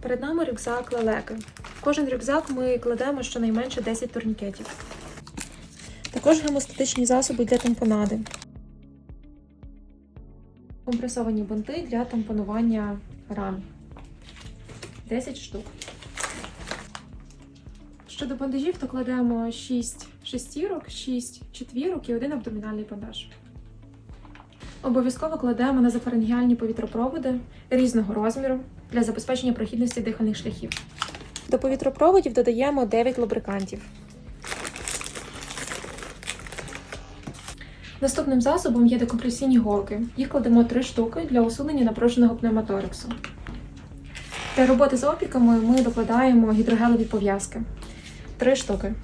Перед нами рюкзак лелеки. В кожен рюкзак ми кладемо щонайменше 10 турнікетів. Також гемостатичні засоби для тампонади. Компресовані бинти для тампонування ран. 10 штук. Щодо бандажів, то кладемо 6 шестірок, 6 четвірок і один абдомінальний бандаж. Обов'язково кладемо назофарингіальні повітропроводи різного розміру для забезпечення прохідності дихальних шляхів. До повітропроводів додаємо 9 лубрикантів. Наступним засобом є декомпресійні голки. Їх кладемо 3 штуки для усунення напруженого пневмотораксу. Для роботи з опіками ми докладаємо гідрогелеві пов'язки. 3 штуки.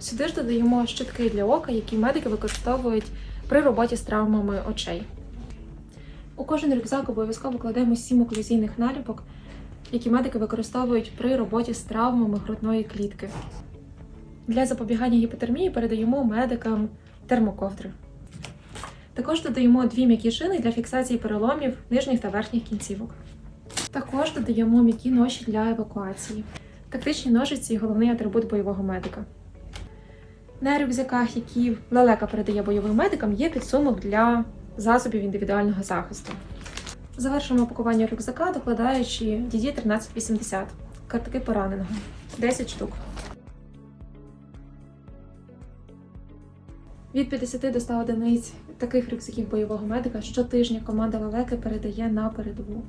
Сюди ж додаємо щитки для ока, які медики використовують при роботі з травмами очей. У кожен рюкзак обов'язково кладемо 7 оклюзійних наліпок, які медики використовують при роботі з травмами грудної клітки. Для запобігання гіпотермії передаємо медикам термоковдри. Також додаємо дві м'які шини для фіксації переломів нижніх та верхніх кінцівок. Також додаємо м'які ноші для евакуації. Тактичні ножиці головний атрибут бойового медика. На рюкзаках, які лелека передає бойовим медикам, є підсумок для засобів індивідуального захисту. Завершуємо пакування рюкзака, докладаючи DD 1380 картки пораненого 10 штук. Від 50 до 100 одиниць таких рюкзаків бойового медика щотижня команда лелеки передає на передову.